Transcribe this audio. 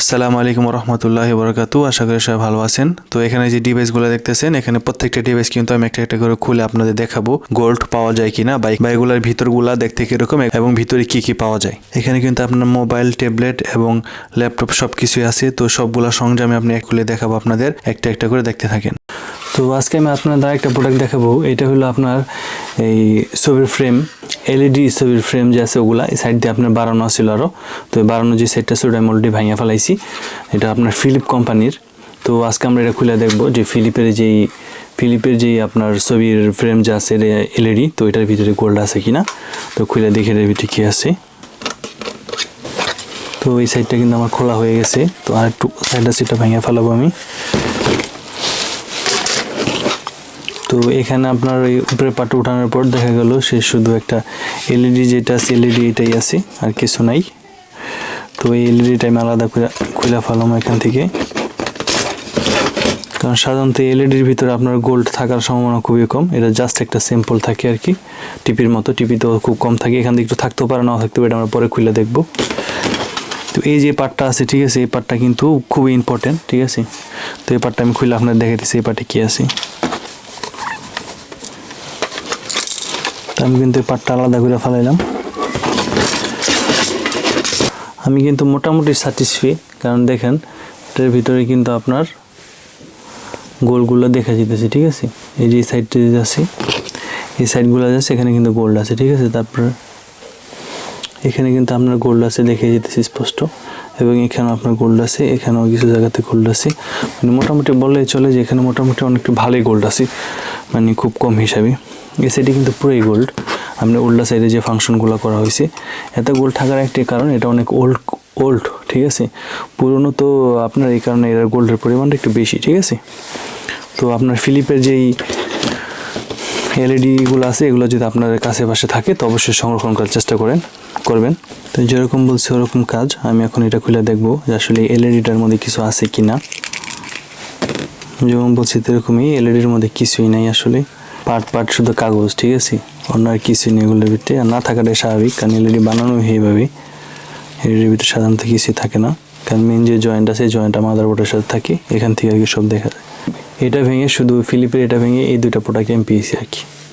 আসসালামু আলাইকুম রহমতুল্লাহ বরকাতু আশা করি সবাই ভালো আছেন। তো এখানে যে ডিভাইসগুলো দেখতেছেন, এখানে প্রত্যেকটা ডিভাইস কিন্তু আমি একটা একটা করে খুলে আপনাদের দেখাবো গোল্ড পাওয়া যায় কিনা বাইক বা এগুলোর ভিতরগুলা দেখতে কীরকম এবং ভিতরে কি কি পাওয়া যায়। এখানে কিন্তু আপনার মোবাইল ট্যাবলেট এবং ল্যাপটপ সব কিছুই আছে, তো সবগুলা সংযমে আপনি খুলে দেখাবো আপনাদের, একটা একটা করে দেখতে থাকেন। তো আজকে আমি আপনাদের একটা প্রোডাক্ট দেখাবো, এটা হলো আপনার এই ছবির ফ্রেম এলইডি ছবির ফ্রেম যে আছে ওগুলা, এই সাইড দিয়ে আপনার বাড়ানো ছিল আরও তো এই বাড়ানো যে সেটটা ছিল আমি অলরেডি ভাঙিয়ে ফেলাইছি। এটা আপনার ফিলিপ কোম্পানির তো আজকে আমরা এটা খুলে দেখব যে ফিলিপের যেই ফিলিপের যেই আপনার ছবির ফ্রেম যে আছে এলইডি তো এটার ভিতরে গোল্ড আছে কি না তো খুলে দেখে এটার ভিতরে কী আছে। তো এই সাইডটা কিন্তু আমার খোলা হয়ে গেছে। তো আর একটু সাইডটা সেটটা ভেঙে ফেলাবো আমি। তো এখানে আপনার ওই উপরে পাটা উঠানোর পর দেখা গেল সে শুধু একটা এলইডি যেটা আছে এলইডি এটাই আছে, আর কিছু নাই। তো এই এলইডিটা আমি আলাদা খুলে ফেলাম এখান থেকে। কারণ সাধারণত এলইডির ভিতরে আপনার গোল্ড থাকার সম্ভাবনা খুবই কম। এটা জাস্ট একটা সিম্পল থাকে আর কি। টিপির মতো টিপিতেও খুব কম থাকে। এখান থেকে একটু থাকতেও পারে, নাও থাকতে পারে আমরা পরে খুলে দেখব। তো এই যে পার্টটা আছে, ঠিক আছে, এই পার্টটা কিন্তু খুবই ইম্পর্টেন্ট ঠিক আছে? তো এই পার্টটা আমি খুলে আপনার দেখাইতেছি, এই পার্টে কী আছে। আমি কিন্তু এই পাটটা আলাদা করে ফেলাইলাম। আমি কিন্তু মোটামুটি স্যাটিসফাই কারণ দেখেন এটার ভিতরে কিন্তু আপনার গোলগুলো দেখা যেতেছে ঠিক আছে? এই যে সাইডটা আছে, এই সাইডগুলো আছে, এখানে কিন্তু গোল্ড আছে, ঠিক আছে? তারপর এখানে কিন্তু আপনার গোল্ড আছে দেখে যেতেছে স্পষ্ট, এবং এখানেও আপনার গোল্ড আছে, এখানেও কিছু জায়গাতে গোল্ড আছে। মানে মোটামুটি বললে চলে যে এখানে মোটামুটি অনেকটা ভালোই গোল্ড আছে মানে খুব কম হিসাবে। এই সাইডে কিন্তু পুরোই গোল্ড আপনার উল্টা সাইডে যে ফাংশনগুলো করা হয়েছে, এত গোল্ড থাকার একটি কারণ, এটা অনেক ওল্ড ওল্ড ঠিক আছে? পুরনো তো আপনার এই কারণে এর গোল্ডের পরিমাণটা একটু বেশি, ঠিক আছে? তো আপনার ফিলিপের যেই এলইডিগুলো আছে, এগুলো যদি আপনাদের কাছে পাশে থাকে, তো অবশ্যই সংরক্ষণ করার চেষ্টা করেন, করবেন। তো যেরকম বলছি ওরকম কাজ, আমি এখন এটা খুলে দেখব যে আসলে এলইডিটার মধ্যে কিছু আছে কি না যেমন বলছি এরকমই এলইডির মধ্যে কিছুই নাই আসলে। পার্ট পার্ট শুধু কাগজ, ঠিক আছে? অন্য আর কিছু নেই এগুলোর ভিতরে। আর না থাকাটাই স্বাভাবিক, কারণ এলইডি বানানো এইভাবে এলইডির ভিতরে সাধারণত কিছুই থাকে না। কারণ মেন যে জয়েন্ট আছে জয়েন্টটা মাদারবোর্ডের সাথে থাকে। এখান থেকে আর কি সব দেখা যায়। এটা ভেঙে শুধু ফিলিপের এটা ভেঙে এই দুইটা প্রোডাক্ট আমি পেয়েছি আর কি।